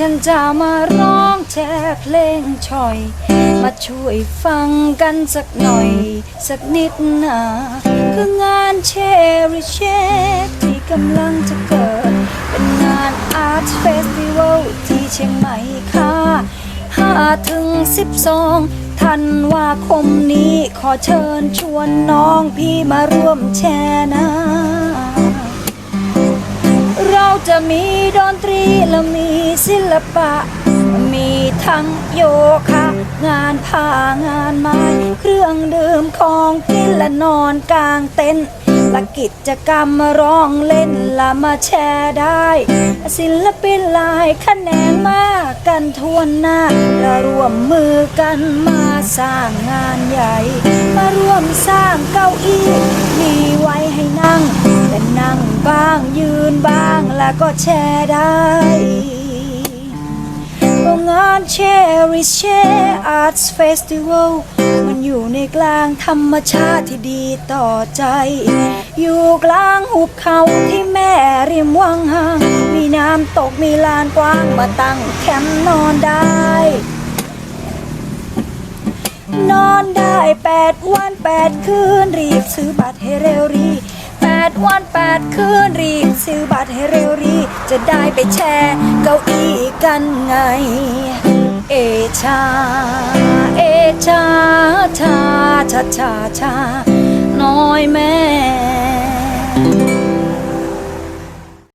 ฉันจะมาร้องแจกเพลงชอย มาช่วยฟังกันสักหน่อย สักนิดนะคืองานเชริเชที่กำลังจะเกิด เป็นงานอาร์ตเฟสติวัลที่เชียงใหม่ค่ะ5ถึง12ธันวาคมนี้ขอเชิญชวนน้องพี่มาร่วมแชร์นะ เราจะมีดนตรีและมีศิลปะ มีทั้งโยคะ งานผ้างานไม้ เครื่องดื่มของกินและนอนกลางเต็นท์และกิจกรรมร้องเล่นและมาแชร์ได้ ศิลปินหลายคะแนนมากกันทวนหน้าเราร่วมมือกันมาสร้างงานใหญ่ มาร่วมสร้างเก้าอี้ ก็แชร์ได้งานเชริเชอาร์ตเฟสติวัลมันอยู่ในกลางธรรมชาติที่ดีต่อใจ อยู่กลางหุบเขาที่แม่ริมวังหางมีน้ำตกมีลานกว้างมาตั้งแคมป์นอนได้ นอนได้แปดวันแปดคืนรีบซื้อบัตรให้เร็วรี ดวันแปดคืนรีบซื้อบัตรให้เร็วรี จะได้ไปแชร์เก้าอี้กันไง เอชา เอชาชาชาชาชาน้อยแม่